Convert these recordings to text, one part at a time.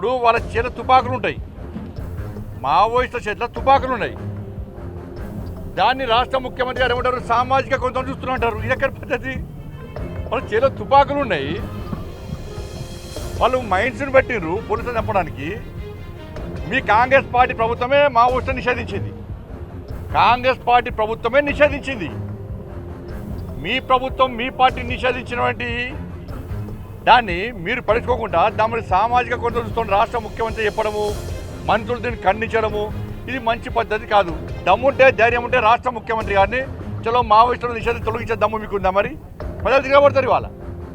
ఇప్పుడు వాళ్ళ చేత తుపాకులు ఉంటాయి మావోయిస్టుల చేతిలో తుపాకులు ఉన్నాయి దాన్ని రాష్ట్ర ముఖ్యమంత్రి గారు ఏమంటారు? సామాజిక కొంత చూస్తున్నట్టారు ఇది ఎక్కడ పద్ధతి? వాళ్ళ చేతిలో తుపాకులు ఉన్నాయి వాళ్ళు మైండ్స్ని పెట్టిండ్రు పోలీసులు చంపడానికి. మీ కాంగ్రెస్ పార్టీ ప్రభుత్వమే మావోయిస్టులు నిషేధించింది. కాంగ్రెస్ పార్టీ ప్రభుత్వమే నిషేధించింది. మీ ప్రభుత్వం మీ పార్టీ నిషేధించినటువంటి దాన్ని మీరు పడుచుకోకుండా దాని సామాజిక కొరత చూస్తున్న రాష్ట్ర ముఖ్యమంత్రి చెప్పడము మంత్రులు దీన్ని ఖండించడము ఇది మంచి పద్ధతి కాదు. దమ్ముంటే ధైర్యం ఉంటే రాష్ట్ర ముఖ్యమంత్రి గారిని చలో మావోయిస్టులు నిషేధం తొలగించే దమ్ము మీకు ఉందా మరి ప్రజలు తిరగబడతారు ఇవాళ.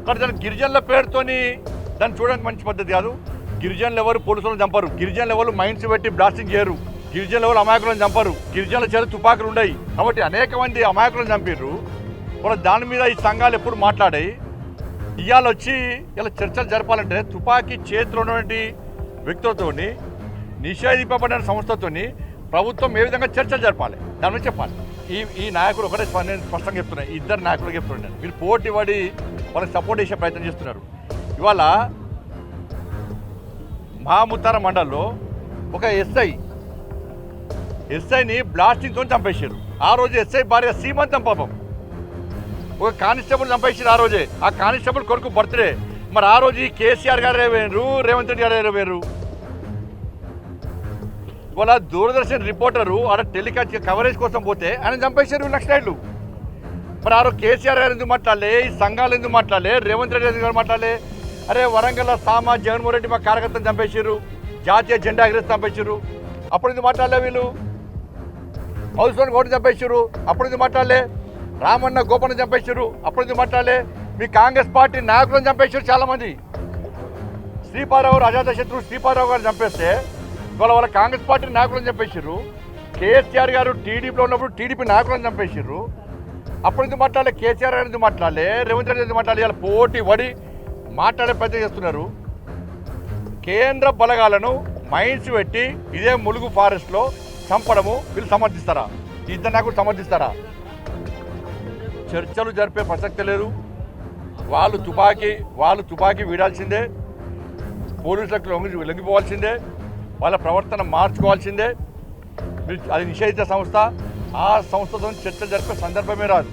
కానీ దాని గిరిజనుల పేరుతోని దాన్ని చూడడానికి మంచి పద్ధతి కాదు. గిరిజనులు ఎవరు పోలీసులను చంపరు. గిరిజనులు ఎవరు మైండ్స్ పెట్టి బ్లాస్టింగ్ చేయరు. గిరిజనులు ఎవరు అమాయకులను చంపరు. గిరిజనుల చేత తుపాకులు ఉన్నాయి కాబట్టి అనేక మంది అమాయకులను చంపారు కూడా దాని మీద ఈ సంఘాలు ఎప్పుడు మాట్లాడాయి? ఇవాళ వచ్చి ఇలా చర్చలు జరపాలంటే తుపాకీ చేతిలో ఉన్నటువంటి వ్యక్తులతోని నిషేధింపబడిన సంస్థతోని ప్రభుత్వం ఏ విధంగా చర్చలు జరపాలి? దాని చెప్పాలి. ఈ ఈ నాయకుడు ఒకటే నేను స్పష్టంగా చెప్తున్నాను ఇద్దరు నాయకులు చెప్తున్నాను మీరు పోటీ పడి వాళ్ళకి సపోర్ట్ చేసే ప్రయత్నం చేస్తున్నారు. ఇవాళ మహాముత్తార మండల్లో ఒక ఎస్ఐ ఎస్ఐని బ్లాస్టింగ్తో చంపేశారు. ఆ రోజు ఎస్ఐ భార్య సీమంతం పాపం. ఒక కానిస్టేబుల్ చంపేసారు ఆ రోజే. ఆ కానిస్టేబుల్ కొడుకు బర్త్డే. మరి ఆ రోజు ఈ కేసీఆర్ గారు వేరు రేవంత్ రెడ్డి గారు వేరు వాళ్ళ దూరదర్శన్ రిపోర్టరు ఆడ టెలికాస్ట్ కవరేజ్ కోసం పోతే ఆయన చంపేశారు నక్సలైట్లు మరి ఆ రోజు కేసీఆర్ గారు ఎందుకు మాట్లాడలే? ఈ సంఘాలు ఎందుకు మాట్లాడలే? రేవంత్ రెడ్డి ఎందుకు మాట్లాడలే? అరే వరంగల్ సామా జగన్మోహన్ రెడ్డి మా కార్యకర్తను చంపేశారు జాతీయ జెండా ఎగరేసి చంపేశారు అప్పుడు ఎందుకు మాట్లాడలే వీళ్ళు? హౌస్ హౌస్లోని కోటి చంపేశారు అప్పుడు ఎందుకు మాట్లాడలే? రామన్న గోపన్న చంపేశారు. అప్పుడు ఎందుకు మాట్లాడలే? మీ కాంగ్రెస్ పార్టీ నాయకులను చంపేశారు చాలామంది. శ్రీపారావు అజాత శత్రువు శ్రీపారావు గారు చంపేస్తే ఇవాళ వాళ్ళ కాంగ్రెస్ పార్టీ నాయకులను చంపేశారు. కేసీఆర్ గారు టీడీపీలో ఉన్నప్పుడు టీడీపీ నాయకులను చంపేశారు. అప్పుడు ఎందుకు మాట్లాడలే? కేసీఆర్ గారి ఎందుకు మాట్లాడలే? రేవంత్ రెడ్డి ఎందుకు మాట్లాడలే? ఇలా పోటీ పడి మాట్లాడే ప్రయత్నం చేస్తున్నారు. కేంద్ర బలగాలను మైన్స్ పెట్టి ఇదే ములుగు ఫారెస్ట్లో చంపడము వీళ్ళు సమర్థిస్తారా? ఇద్దరు నాయకులు సమర్థిస్తారా? చర్చలు జరిపే ప్రసక్తి లేదు. వాళ్ళు తుపాకీ వాళ్ళు తుపాకీ వీడాల్సిందే. పోలీసులకు లొంగి లొంగిపోవాల్సిందే. వాళ్ళ ప్రవర్తన మార్చుకోవాల్సిందే. అది నిషేధిత సంస్థ. ఆ సంస్థతో చర్చలు జరిపే సందర్భమే రాదు.